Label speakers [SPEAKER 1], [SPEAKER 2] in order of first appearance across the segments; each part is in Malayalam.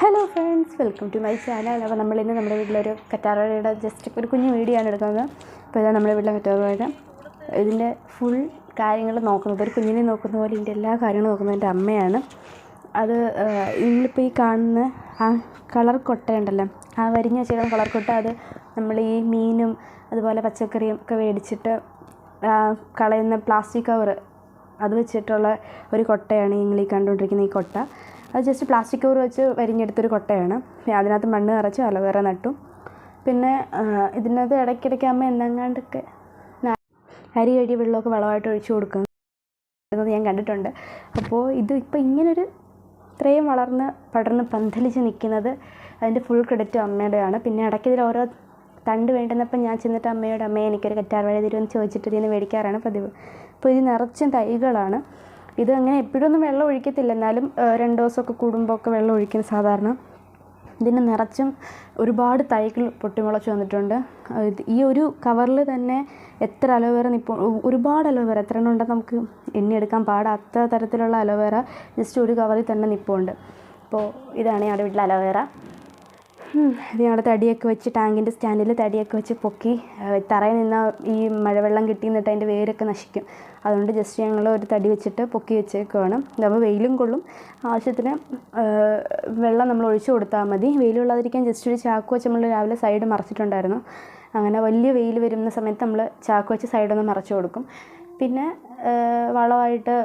[SPEAKER 1] Hello friends welcome to my channel അപ്പോൾ നമ്മളിന്ന് നമ്മുടെ വീട്ടിലൊരു കറ്റാർവാഴയുടെ ജസ്റ്റ് ഒരു കുഞ്ഞു വീഡിയോ ആണ് എടുക്കുന്നത്. അപ്പോൾ ഇതാണ് നമ്മുടെ വീട്ടിലെ കറ്റാർവാഴ. ഇതിന്റെ ഫുൾ കാര്യങ്ങൾ നോക്കുന്നത് ഒരു കുഞ്ഞിനെ നോക്കുന്ന പോലെ ഇതിന്റെ എല്ലാ കാര്യങ്ങളും നോക്കുന്നത് എന്റെ അമ്മയാണ്. അത് നിങ്ങളിപ്പോൾ ഈ കാണുന്ന ആ കളർ കൊട്ടയുണ്ടല്ലോ ആ വരിഞ്ഞ വെച്ചേക്കുന്ന കളർ കൊട്ട അത് നമ്മൾ ഈ മീനും അതുപോലെ പച്ചക്കറിയും ഒക്കെ മേടിച്ചിട്ട് കളയുന്ന പ്ലാസ്റ്റിക് കവറ് അത് വെച്ചിട്ടുള്ള ഒരു കൊട്ടയാണ് നിങ്ങൾ ഈ കണ്ടുകൊണ്ടിരിക്കുന്ന ഈ കൊട്ട. അത് ജസ്റ്റ് പ്ലാസ്റ്റിക് കവർ വെച്ച് വരിഞ്ഞെടുത്തൊരു കൊട്ടയാണ്. അതിനകത്ത് മണ്ണ് നിറച്ച് അലോവേറ നട്ടു. പിന്നെ ഇതിനകത്ത് ഇടയ്ക്കിടയ്ക്ക് അമ്മ എന്തെങ്ങാണ്ടൊക്കെ അരി കഴുകി വെള്ളമൊക്കെ വളമായിട്ട് ഒഴിച്ചു കൊടുക്കും. എന്നത് ഞാൻ കണ്ടിട്ടുണ്ട്. അപ്പോൾ ഇത് ഇപ്പോൾ ഇങ്ങനൊരു ഇത്രയും വളർന്ന് പടർന്ന് പന്തലിച്ച് നിൽക്കുന്നത് അതിന്റെ ഫുൾ ക്രെഡിറ്റ് അമ്മയുടെയാണ്. പിന്നെ ഇടയ്ക്ക് ഇതിൽ ഓരോ തണ്ട് വേണ്ടുന്നപ്പോൾ ഞാൻ ചെന്നിട്ട് അമ്മയോട് അമ്മയെ എനിക്കൊരു കറ്റാർവാഴ തരുമെന്ന് ചോദിച്ചിട്ട് ഇതിന് മേടിക്കാറാണ് പതിവ്. അപ്പോൾ ഇത് നിറച്ചും തൈകളാണ്. ഇത് അങ്ങനെ എപ്പോഴൊന്നും വെള്ളം ഒഴിക്കത്തില്ല. എന്നാലും രണ്ട് ദിവസമൊക്കെ കൂടുമ്പോൾ ഒക്കെ വെള്ളം ഒഴിക്കും സാധാരണ. ഇതിന് നിറച്ചും ഒരുപാട് തൈകൾ പൊട്ടിമുളച്ച് വന്നിട്ടുണ്ട്. ഈ ഒരു കവറിൽ തന്നെ എത്ര അലോവേറ നിപ്പോൾ ഒരുപാട് അലോവേറ എത്ര എണ്ണം ഉണ്ടെന്ന് നമുക്ക് എണ്ണിയെടുക്കാൻ പാടാത്ത തരത്തിലുള്ള അലോവേറ ജസ്റ്റ് ഒരു കവറിൽ തന്നെ നിപ്പുണ്ട്. അപ്പോൾ ഇതാണ് ഞങ്ങളുടെ വീട്ടിലെ അലോവേറ. ഇത് ഞങ്ങൾ തടിയൊക്കെ വെച്ച് ടാങ്കിന്റെ സ്റ്റാൻഡിൽ തടിയൊക്കെ വെച്ച് പൊക്കി തറയിൽ നിന്ന് ഈ മഴവെള്ളം കിട്ടി നിന്നിട്ട് അതിന്റെ വേരൊക്കെ നശിക്കും. അതുകൊണ്ട് ജസ്റ്റ് ഞങ്ങൾ ഒരു തടി വെച്ചിട്ട് പൊക്കി വെച്ചേക്കുവാണ് ഇതാകുമ്പോൾ വെയിലും കൊള്ളും. ആവശ്യത്തിന് വെള്ളം നമ്മൾ ഒഴിച്ചു കൊടുത്താൽ മതി. വെയിൽ കൊള്ളാതിരിക്കാൻ ജസ്റ്റ് ഒരു ചാക്ക് വെച്ച് നമ്മൾ രാവിലെ സൈഡ് മറച്ചിട്ടുണ്ടായിരുന്നു. അങ്ങനെ വലിയ വെയിൽ വരുന്ന സമയത്ത് നമ്മൾ ചാക്ക് വെച്ച് സൈഡൊന്ന് മറച്ചു കൊടുക്കും. പിന്നെ വളമായിട്ട്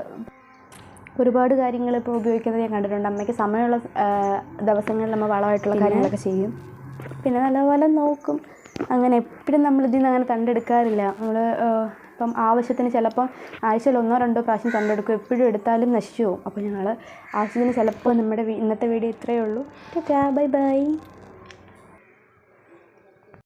[SPEAKER 1] ഒരുപാട് കാര്യങ്ങൾ ഇപ്പോൾ ഉപയോഗിക്കുന്നത് ഞാൻ കണ്ടിട്ടുണ്ട്. അമ്മയ്ക്ക് സമയമുള്ള ദിവസങ്ങളിൽ നമ്മൾ വളമായിട്ടുള്ള കാര്യങ്ങളൊക്കെ ചെയ്യും. പിന്നെ നല്ലപോലെ നോക്കും. അങ്ങനെ എപ്പോഴും നമ്മൾ ഇതിൽ നിന്ന് അങ്ങനെ തണ്ടെടുക്കാറില്ല. നമ്മൾ ഇപ്പം ആവശ്യത്തിന് ചിലപ്പം ആഴ്ചയിൽ ഒന്നോ രണ്ടോ പ്രാവശ്യം തണ്ടെടുക്കും. എപ്പോഴും എടുത്താലും നശിച്ചു പോകും. അപ്പോൾ ഞങ്ങൾ ആവശ്യത്തിന് ചിലപ്പോൾ നമ്മുടെ ഇന്നത്തെ വീഡിയോ ഇത്രയേ ഉള്ളൂ. Bye bye.